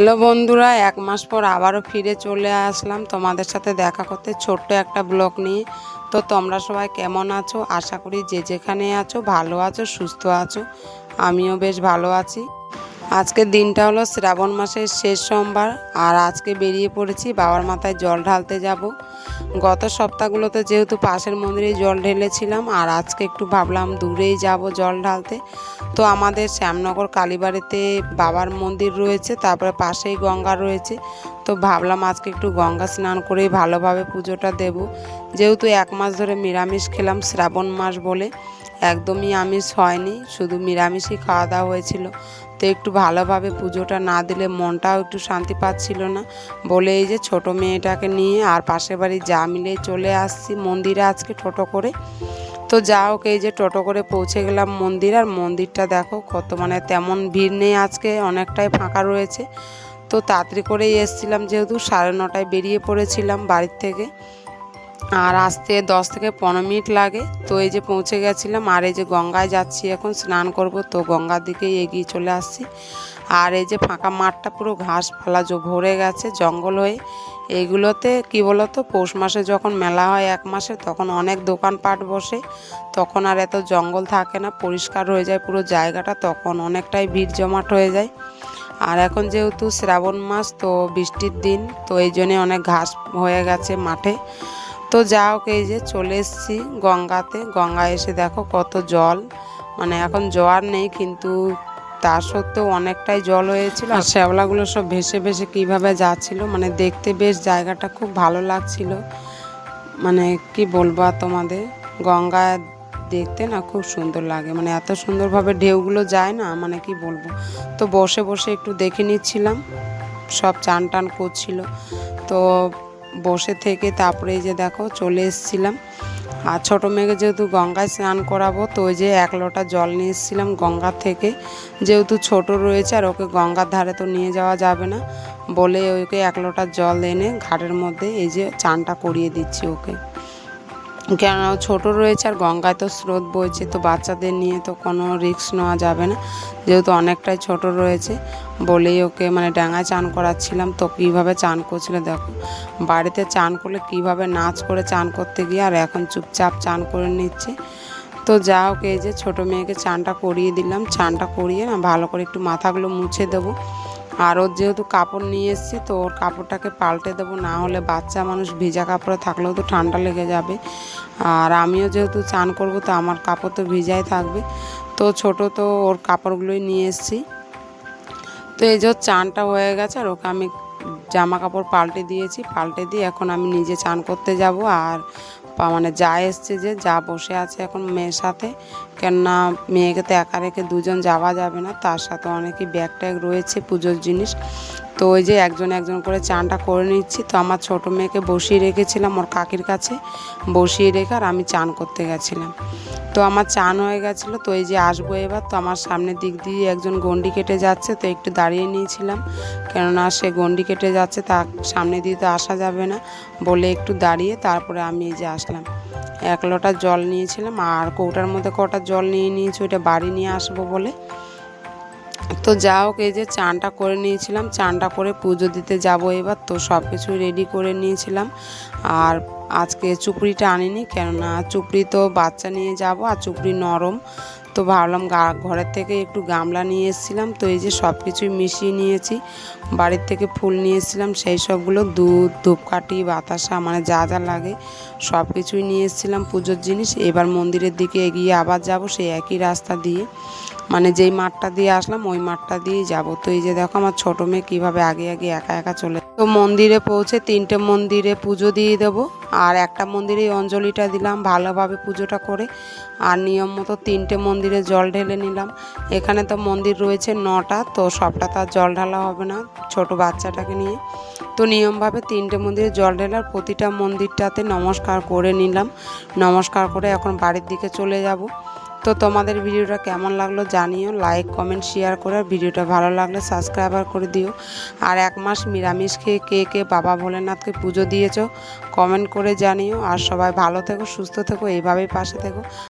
Hello বন্ধুরা, এক মাস পর আবারও ফিরে চলে আসলাম তোমাদের সাথে দেখা করতে ছোট্ট একটা ব্লগ নিয়ে। তো তোমরা সবাই কেমন আছো? আশা করি যে যেখানে আছো, ভালো আছো, সুস্থ আছো। আমিও বেশ ভালো আছি। আজকের দিনটা হলো শ্রাবণ মাসের শেষ সোমবার, আর আজকে বেরিয়ে পড়েছি বাবার মাথায় জল ঢালতে যাব। গত সপ্তাহগুলোতে যেহেতু পাশের মন্দিরে জল ঢেলেছিলাম, আর আজকে একটু ভাবলাম দূরেই যাব জল ঢালতে। তো আমাদের শ্যামনগর কালীবাড়িতে বাবার মন্দির রয়েছে, তারপরে পাশেই গঙ্গা রয়েছে। তো ভাবলাম আজকে একটু গঙ্গা স্নান করেই ভালোভাবে পুজোটা দেব। যেহেতু এক মাস ধরে নিরামিষ খেলাম শ্রাবণ মাস বলে, একদমই আমিষ হয়নি, শুধু নিরামিষই খাওয়া দাওয়া হয়েছিল। তো একটু ভালোভাবে পুজোটা না দিলে মনটাও একটু শান্তি পাচ্ছিল না। বলে এই যে ছোট মেয়েটাকে নিয়ে আর পাশের বাড়ি যা মিলে চলে আসছি মন্দিরে আজকে টোটো করে। তো যা হোক, এই যে টোটো করে পৌঁছে গেলাম মন্দির আর মন্দিরটা দেখো কত মানে তেমন ভিড় নেই আজকে, অনেকটাই ফাঁকা রয়েছে। তো তাড়াতাড়ি করেই এসছিলাম, যেহেতু সাড়ে নটায় বেরিয়ে পড়েছিলাম বাড়ির থেকে। আর আসতে দশ থেকে পনেরো মিনিট লাগে। তো এই যে পৌঁছে গেছিলাম, আর এই যে গঙ্গায় যাচ্ছি, এখন স্নান করব। তো গঙ্গার দিকেই এগিয়ে চলে আসছি। আর এই যে ফাঁকা মাঠটা পুরো ঘাসপালা ভরে গেছে, জঙ্গল হয়ে। এইগুলোতে কি বলতো, পৌষ মাসে যখন মেলা হয় এক মাসে, তখন অনেক দোকানপাট বসে। তখন আর এত জঙ্গল থাকে না, পরিষ্কার হয়ে যায় পুরো জায়গাটা, তখন অনেকটাই ভিড় জমাট হয়ে যায়। আর এখন যেহেতু শ্রাবণ মাস, তো বৃষ্টির দিন, তো এই জন্যে অনেক ঘাস হয়ে গেছে মাঠে। তো যা হোক, এই যে চলে এসেছি গঙ্গাতে। গঙ্গা এসে দেখো কত জল। মানে এখন জোয়ার নেই, কিন্তু তা সত্ত্বেও অনেকটাই জল হয়েছিল। আর শ্যাওলাগুলো সব ভেসে ভেসে কীভাবে যাচ্ছিল মানে দেখতে বেশ জায়গাটা খুব ভালো লাগছিল। মানে কি বলব তোমাদের, গঙ্গা দেখতে না খুব সুন্দর লাগে। মানে এত সুন্দরভাবে ঢেউগুলো যায় না মানে কি বলব। তো বসে বসে একটু দেখে নিচ্ছিলাম, সব চান টান করছিল। তো বসে থেকে তারপরে এই যে দেখো চলে এসেছিলাম। আর ছোটো মেয়েকে যেহেতু গঙ্গায় স্নান করাবো, তো ওই যে এক লোটা জল নিয়ে এসেছিলাম গঙ্গার থেকে। যেহেতু ছোট রয়েছে আর ওকে গঙ্গার ধারে তো নিয়ে যাওয়া যাবে না, বলে ওকে এক লোটা জল এনে ঘাটের মধ্যে এই যে চানটা করিয়ে দিচ্ছি ওকে। কেন ছোট রয়েছে আর গঙ্গায় তো স্রোত বইছে, তো বাচ্চাদের নিয়ে তো কোনো রিস্ক নেওয়া যাবে না। যেহেতু অনেকটাই ছোট রয়েছে, বলেই ওকে মানে ডাঙায় চান করাচ্ছিলাম, তো কীভাবে চান করছিল দেখো। বাড়িতে চান করলে কীভাবে নাচ করে চান করতে গিয়ে আর এখন চুপচাপ চান করে নিচ্ছে। তো যা হোক, এই যে ছোটো মেয়েকে চানটা করিয়ে দিলাম, চানটা করিয়ে না ভালো করে একটু মাথাগুলো মুছে দেবো। আর ওর যেহেতু কাপড় নিয়ে এসেছি, তো ওর কাপড়টাকে পাল্টে দেবো, না হলে বাচ্চা মানুষ ভিজা কাপড়ে থাকলেও তো ঠান্ডা লেগে যাবে। আর আমিও যেহেতু চান করব, তো আমার কাপড় তো ভিজাই থাকবে। তো ছোট তো ওর কাপড়গুলোই নিয়ে এসেছি। তো এই যে চানটা হয়ে গেছে, আর ওকে আমি জামা কাপড় পাল্টে দিয়েছি। পাল্টে দিয়ে এখন আমি নিজে চান করতে যাব, আর মানে যা এসছে যে যা বসে আছে এখন মেয়ের সাথে। কেননা মেয়েকে তো একা রেখে দুজন যাওয়া যাবে না, তার সাথে অনেকই ব্যাগ ট্যাগ রয়েছে, পুজোর জিনিস। তো ওই যে একজন একজন করে চানটা করে নিচ্ছি। তো আমার ছোট মেয়েকে বসিয়ে রেখেছিলাম ওর কাকির কাছে। বসিয়ে রেখে আর আমি চান করতে গেছিলাম। তো আমার চান হয়ে গেছিল, তো এই যে আসব এবার। তো আমার সামনের দিক দিয়ে একজন গন্ডি কেটে যাচ্ছে, তো একটু দাঁড়িয়ে নিয়েছিলাম। কেননা সে গন্ডি কেটে যাচ্ছে তার সামনে দিয়ে তো আসা যাবে না। বলে একটু দাঁড়িয়ে তারপরে আমি এই যে আসলাম। এক লোটা জল নিয়েছিলাম, আর কৌটার মধ্যে কটা জল নিয়ে নিয়েছি, ওইটা বাড়ি নিয়ে আসব বলে। তো যা হোক, এই যে চানটা করে নিয়েছিলাম, চানটা করে পুজো দিতে যাব এবার, তো সব কিছু রেডি করে নিয়েছিলাম। আর আজকে চুপড়িটা আনিনি, কেননা চুপড়ি তো বাচ্চা নিয়ে যাব, আর চুপড়ি নরম। তো ভাবলাম ঘরের থেকে একটু গামলা নিয়ে এসেছিলাম, তো এই যে সব কিছুই মিশিয়ে নিয়েছি। বাড়ির থেকে ফুল নিয়ে এসেছিলাম, সেই সবগুলো দুধ, ধূপকাঠি, বাতাসা মানে যা যা লাগে সব কিছুই নিয়ে এসেছিলাম পুজোর জিনিস। এবার মন্দিরের দিকে এগিয়ে আবার যাব সেই একই রাস্তা দিয়ে। মানে যেই মাঠটা দিয়ে আসলাম, ওই মাঠটা দিয়েই যাব। তো এই যে দেখো আমার ছোটো মেয়ে কীভাবে আগে আগে একা একা চলে তো মন্দিরে পৌঁছে তিনটে মন্দিরে পুজো দিয়ে দেবো। আর একটা মন্দিরে অঞ্জলিটা দিলাম, ভালোভাবে পুজোটা করে। আর নিয়ম মতো তিনটে মন্দিরে জল ঢেলে নিলাম। এখানে তো মন্দির রয়েছে নটা, তো সবটা তার জল ঢালা হবে না ছোট বাচ্চাটাকে নিয়ে। তো নিয়মভাবে তিনটে মন্দিরে জল ঢেলার প্রতিটা মন্দিরটাতে নমস্কার করে নিলাম। নমস্কার করে এখন বাড়ির দিকে চলে যাব। তো তোমাদের ভিডিওটা কেমন লাগল জানিও লাইক কমেন্ট শেয়ার করে ভিডিওটা ভালো লাগলে সাবস্ক্রাইবার করে দিও। আর এক মাস নিরামিষ খেয়ে কে কে বাবা ভোলেনাথকে পুজো দিয়েছ কমেন্ট করে জানিও। আর সবাই ভালো থেকো, সুস্থ থেকো, এইভাবেই পাশে থেকো।